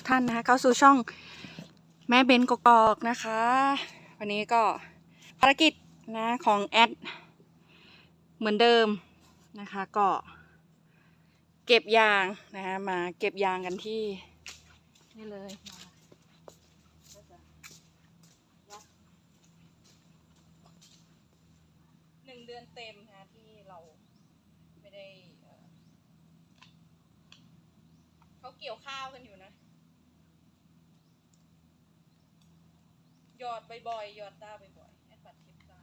ทุกท่านนะคะ เข้าสู่ช่องแม่เบนกกอกนะคะ วันนี้ก็ภารกิจนะของแอดเหมือนเดิมนะคะก็ เก็บยางนะคะมาเก็บยางกันที่นี่เลยหนึ่งเดือนเต็มนะที่เราไม่ได้เขาเกี่ยวข้าวกันอยู่นะ หยอดบ่อยๆหยอดตาบ่อยๆแอดปัดเข็บตา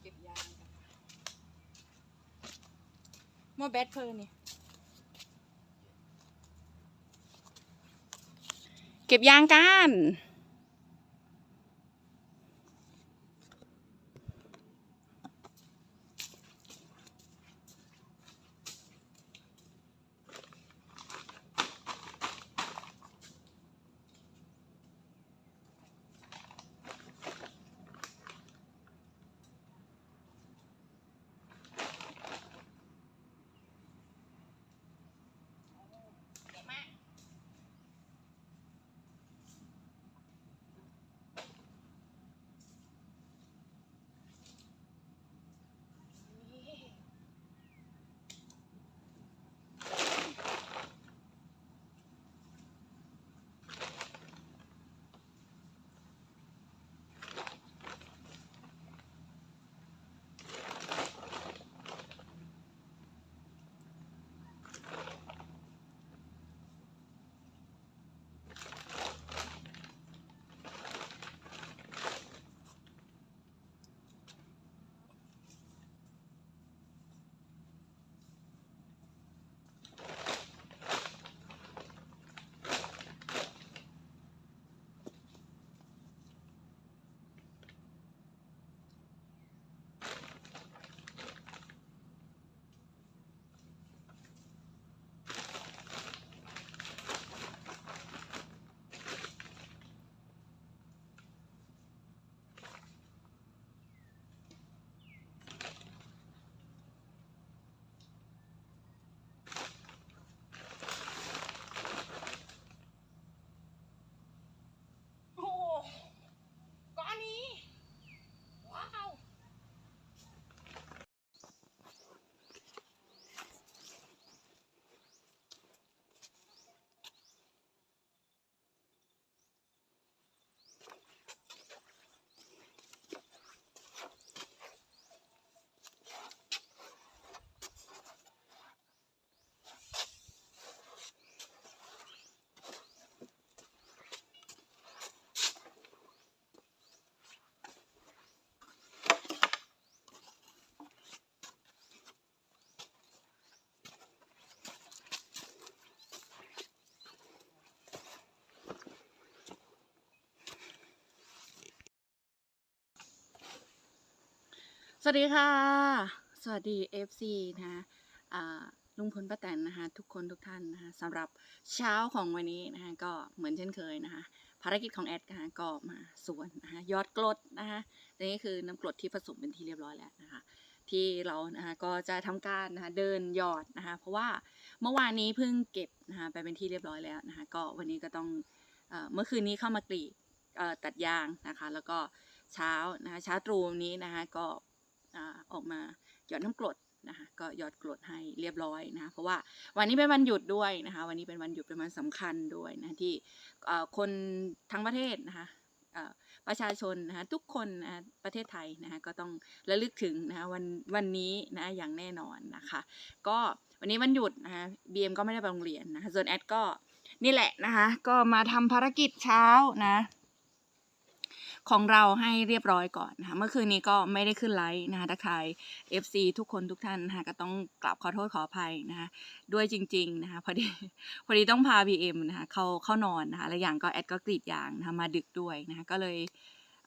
เก็บยางกันมอแบตเพลินนี่เก็บยางกัน สวัสดีค่ะ สวัสดี FC นะคะอ่าลุงพลป้าแตนนะคะ ทุกคนทุกท่านนะคะสำหรับเช้าของวันนี้นะคะก็เหมือนเช่นเคยนะคะ ภารกิจของแอดนะคะก็มาสวนนะคะยอดกรดนะคะนี่คือน้ำกรดที่ผสมเป็นที่เรียบร้อยแล้วนะคะ ที่เรานะคะก็จะทำการนะคะเดินยอดนะคะ เพราะว่าเมื่อวานนี้เพิ่งเก็บนะคะไปเป็นที่เรียบร้อยแล้วนะคะ ก็วันนี้ก็ต้องเมื่อคืนนี้เข้ามากรีดตัดยางนะคะ แล้วก็เช้านะคะเช้าตรู่นี้นะคะก็ อออกมาหยอดน้ำกรดนะคะก็หยอดกรดให้เรียบร้อยนะคะเพราะว่าวันนี้เป็นวันหยุดด้วยนะคะ วันนี้เป็นวันหยุดเป็นวันสำคัญด้วยนะที่คนทั้งประเทศนะคะประชาชนนะคะทุกคนนะคะประเทศไทยนะคะก็ต้องระลึกถึงนะคะวันวันนี้นะอย่างแน่นอนนะคะ ก็วันนี้วันหยุดนะคะบีเอ็มก็ไม่ได้ไปโรงเรียนนะคะส่วนแอดก็นี่แหละนะคะก็มาทำภารกิจเช้านะ ของเราให้เรียบร้อยก่อนนะคะเมื่อคืนนี้ก็ไม่ได้ขึ้นไลฟ์นะคะถ้าใคร FC ทุกคนทุกท่านนะคะก็ต้องกราบขอโทษขออภัยนะคะด้วยจริงๆนะคะพอดีพอดีต้องพา BM นะคะเขาเข้านอนนะคะและอย่างก็แอดก็กรีดยางนะคะมาดึกด้วยนะคะก็เลย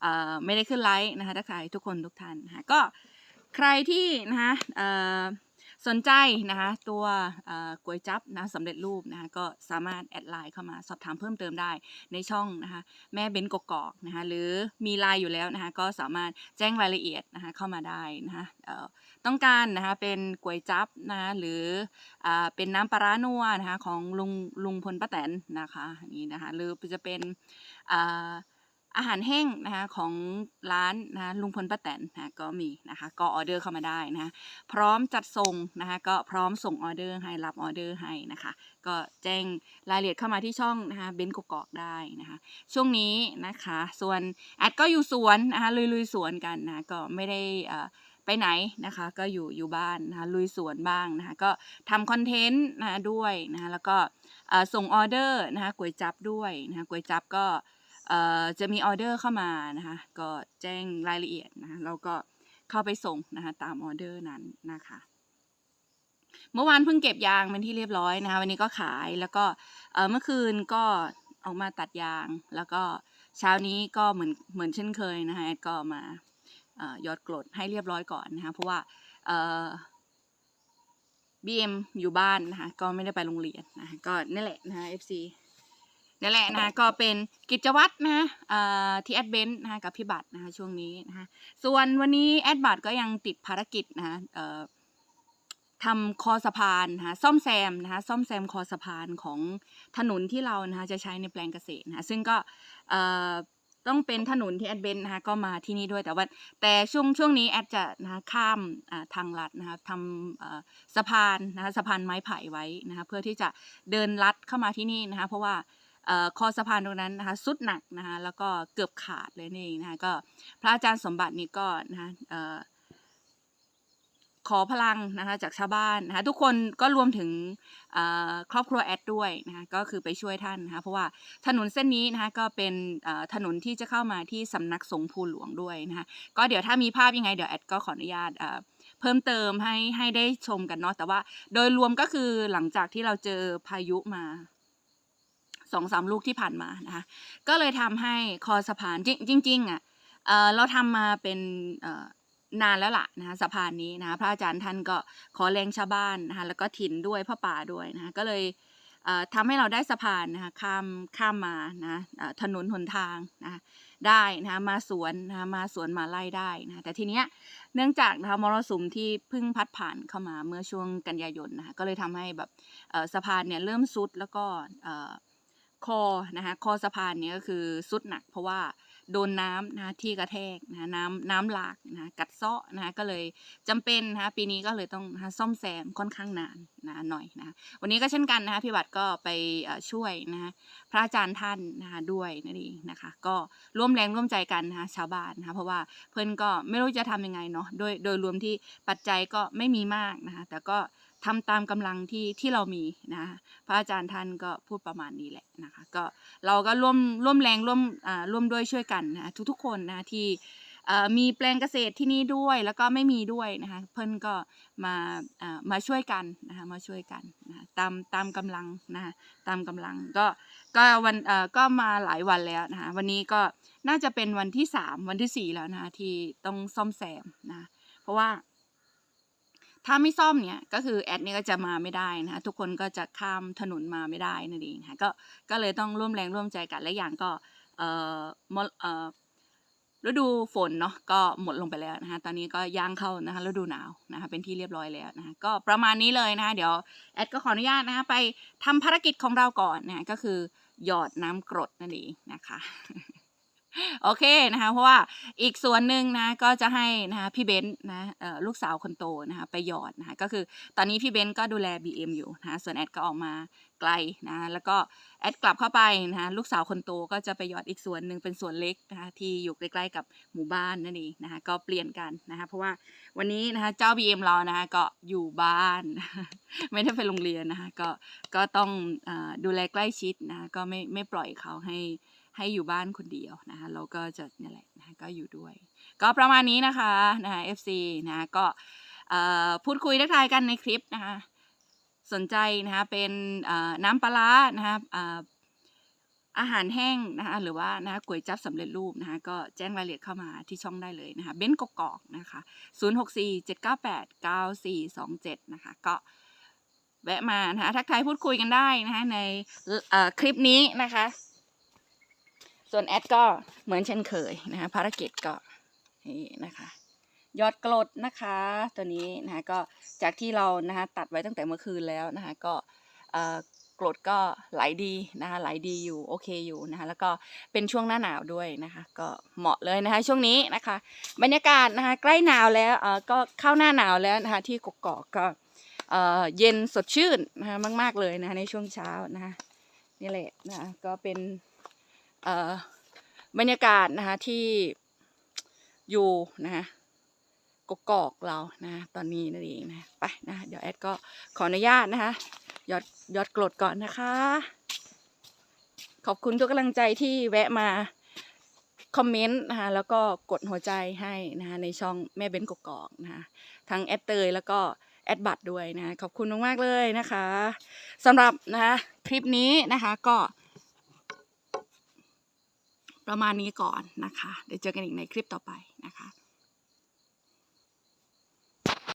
เอ่อไม่ได้ขึ้นไลฟ์นะคะถ้าใครทุกคนทุกท่านนะคะก็ใครที่นะคะเอ่อ สนใจนะคะตัวก๋วยจับนะสำเร็จรูปนะคะก็สามารถแอดไลน์เข้ามาสอบถามเพิ่มเติมได้ในช่องนะคะแม่เบนกกอกนะคะหรือมีไลน์อยู่แล้วนะคะก็สามารถแจ้งรายละเอียดนะคะเข้ามาได้นะคะต้องการนะคะเป็นก๋วยจับนะคะหรืออเป็นน้ำปลาร้านัวนะคะของลุงลุงพลป้าแตนนะคะนี่นะคะหรือจะเป็นอ่า อาหารแห้งนะคะของร้านนะคะลุงพลป้าแตนนะะก็มีนะคะก็ออเดอร์เข้ามาได้นะคะพร้อมจัดส่งนะคะก็พร้อมส่งออเดอร์ให้รับออเดอร์ให้นะคะก็แจ้งรายละเอียดเข้ามาที่ช่องนะคะเบนกกอกได้นะคะช่วงนี้นะคะส่วนแอดก็อยู่สวนนะคะลุยลุยๆสวนกันนะะก็ไม่ได้อ่อไปไหนนะคะก็อยู่อยู่บ้านนะคะลุยสวนบ้างนะคะก็ทำคอนเทนต์นะคะด้วยนะคะแล้วก็ส่งออเดอร์นะคะก๋วยจับด้วยนะคะก๋วยจับก็ จะมีออเดอร์เข้ามานะคะก็แจ้งรายละเอียดนะคะแล้วก็เข้าไปส่งนะคะตามออเดอร์นั้นนะคะเมื่อวานเพิ่งเก็บยางเป็นที่เรียบร้อยนะคะวันนี้ก็ขายแล้วก็เมื่อคืนก็ออกมาตัดยาง แล้วก็เช้านี้ก็เหมือนเหมือนเช่นเคยนะคะแอดก็มาออยอดกรดให้เรียบร้อยก่อนนะคะเพราะว่าเอ่อ BM อยู่บ้านนะคะก็ไม่ได้ไปโรงเรียนนะคะก็นี่แหละนะคะ FC นี่แหละนะคะก็เป็นกิจวัตรนะคะเอ่อที่แอดเบนต์นะคะกับพี่บัตรนะคะช่วงนี้นะคะส่วนวันนี้แอดบัตรก็ยังติดภารกิจนะคะเอ่อทำคอสะพานนะคะซ่อมแซมนะคะซ่อมแซมคอสะพานของถนนที่เรานะคะจะใช้ในแปลงเกษตรนะคะซึ่งก็เอ่อต้องเป็นถนนที่แอดเบนต์นะคะก็มาที่นี่ด้วยแต่ว่าแต่ช่วงช่วงนี้แอดจะนะคะข้ามอ่าทางลัดนะคะทำเอ่อสะพานนะคะสะพานไม้ไผ่ไว้นะคะเพื่อที่จะเดินลัดเข้ามาที่นี่นะคะเพราะว่าเอ่อ คอสะพานตรงนั้นนะคะสุดหนักนะคะแล้วก็เกือบขาดเลยนี่เองนะคะก็พระอาจารย์สมบัตินี่ก็นะคะขอพลังนะคะจากชาวบ้านนะคะทุกคนก็รวมถึงครอบครัวแอดด้วยนะคะก็คือไปช่วยท่านนะคะเพราะว่าถนนเส้นนี้นะคะก็เป็นถนนที่จะเข้ามาที่สำนักสงฆ์ภูหลวงด้วยนะคะก็เดี๋ยวถ้ามีภาพยังไงเดี๋ยวแอดก็ขออนุญาตเอ่อเพิ่มเติมให้ให้ได้ชมกันเนาะแต่ว่าโดยรวมก็คือหลังจากที่เราเจอพายุมา สองสามลูกที่ผ่านมานะคะก็เลยทำให้คอสะพานจริงจริงๆอะเราทำมาเป็นนานแล้วล่ะนะคะสะพานนี้นะคะพระอาจารย์ท่านก็ขอแรงชาวบ้านนะคะแล้วก็ถิ่นด้วยพ่อป่าด้วยนะคะก็เลยเอ่อทำให้เราได้สะพานนะคะข้ามข้ามมานะถนนหนทางนะได้นะคะมาสวนนะคะมาสวนมาไล่ได้นะแต่ทีเนี้ยเนื่องจากนะคะมรสุมที่เพิ่งพัดผ่านเข้ามาเมื่อช่วงกันยายนนะคะก็เลยทำให้แบบสะพานเนี่ยเริ่มซุดแล้วก็ คอนะคะคอสะพานเนี้ก็คือสุดหนักเพราะว่าโดนน้ำนะที่กระแทกนะน้ำน้ำหลากนะกัดเซาะนะก็เลยจำเป็นนะปีนี้ก็เลยต้องนะซ่อมแซมค่อนข้างนานนะหน่อยนะวันนี้ก็เช่นกันนะพี่บัตรก็ไปช่วยนะพระอาจารย์ท่านนะด้วยนั่นเองนะคะ ก็ร่วมแรงร่วมใจกันนะชาวบ้านนะเพราะว่าเพื่อนก็ไม่รู้จะทำยังไงเนาะโดยโดยรวมที่ปัจจัยก็ไม่มีมากนะคะแต่ก็ ทำตามกำลังที่ที่เรามีนะพระอาจารย์ท่านก็พูดประมาณนี้แหละนะคะก็เราก็ร่วมร่วมแรงร่วมอ่าร่วมด้วยช่วยกันนะทุกๆคนนะที่มีแปลงเกษตรที่นี่ด้วยแล้วก็ไม่มีด้วยนะคะเพิ่นก็มาอ่ามาช่วยกันนะคะมาช่วยกันนะตามตามกำลังนะคะตามกำลังก็ก็วันอ่อก็มาหลายวันแล้วนะคะวันนี้ก็น่าจะเป็นวันที่สามวันที่สี่แล้วนะคะที่ต้องซ่อมแซมนะเพราะว่า ถ้าไม่ซ่อมเนี่ยก็คือแอดเนี่ยก็จะมาไม่ได้นะคะทุกคนก็จะข้ามถนนมาไม่ได้นั่นเองค่ะก็ก็เลยต้องร่วมแรงร่วมใจกันและอย่างก็เอ่อมเอ่อฤดูฝนเนาะก็หมดลงไปแล้วนะคะตอนนี้ก็ย่างเข้านะคะฤดูหนาวนะคะเป็นที่เรียบร้อยแล้วนะคะก็ประมาณนี้เลยนะคะเดี๋ยวแอดก็ขออนุญาตนะคะไปทำภารกิจของเราก่อนนะะก็คือหยอดน้ำกรดนั่นเองนะคะ โอเคนะคะเพราะว่าอีกส่วนหนึ่งนะก็จะให้นะคะพี่เบนซ์นะลูกสาวคนโตนะคะไปหยอดนะคะก็คือตอนนี้พี่เบนซ์ก็ดูแล BM อยู่นะคะส่วนแอดก็ออกมาไกลนะแล้วก็แอดกลับเข้าไปนะคะลูกสาวคนโตก็จะไปหยอดอีกส่วนหนึ่งเป็นส่วนเล็กนะคะที่อยู่ใกล้ๆกับหมู่บ้านนั่นเองนะคะก็เปลี่ยนกันนะคะเพราะว่าวันนี้นะคะเจ้า BM เรานะคะก็อยู่บ้าน ไม่ได้ไปโรงเรียนนะคะก็ก็ต้องอดูแลใกล้ชิดนะคะก็ไม่ไม่ปล่อยเขาให้ ให้อยู่บ้านคนเดียวนะคะเราก็จะนี่แหละนะะก็อยู่ด้วย ก็ประมาณนี้นะคะนะคะ FC นะะก็พูดคุยทักทายกันในคลิปนะคะสนใจนะคะเป็นน้ำปลานะคะอาหารแห้งนะคะหรือว่านะคะก๋วยจับสำเร็จรูปนะคะก็แจ้งรายละเอียดเข้ามาที่ช่องได้เลยนะคะเบ้นกกอกนะคะ 0647989427 นะคะก็แวะมานะคะทักทายพูดคุยกันได้นะคะในคลิปนี้นะคะ ส่วนแอดก็เหมือนเช่นเคยนะคะภารกิจก็นี่นะคะยอดกรดนะคะตัวนี้นะคะก็จากที่เรานะคะตัดไว้ตั้งแต่เมื่อคืนแล้วนะคะก็เอ่อกรดก็ไหลดีนะคะไหลดีอยู่โอเคอยู่นะคะแล้วก็เป็นช่วงหน้าหนาวด้วยนะคะก็เหมาะเลยนะคะช่วงนี้นะคะ บรรยากาศนะคะใกล้หนาวแล้วเอ่อก็เข้าหน้าหนาวแล้วนะคะที่กกอกก็เอ่อเย็นสดชื่นนะคะมาก ๆเลยนะคะในช่วงเช้านะคะนี่แหละนะคะก็เป็น บรรยากาศนะคะที่อยู่นะคะกกอกเรานะตอนนี้นั่นเองนะไปนะเดี๋ยวแอดก็ขออนุญาตนะคะยอดยอดกรดก่อนนะคะ ขอบคุณทุกกำลังใจที่แวะมาคอมเมนต์นะคะแล้วก็กดหัวใจให้นะคะในช่องแม่เบ้นกกอกนะคะทั้งแอดเตยแล้วก็แอดบัตด้วยนะขอบคุณมากๆเลยนะคะสำหรับนะคะคลิปนี้นะคะก็ ประมาณนี้ก่อนนะคะ เดี๋ยวเจอกันอีกในคลิปต่อไปนะคะ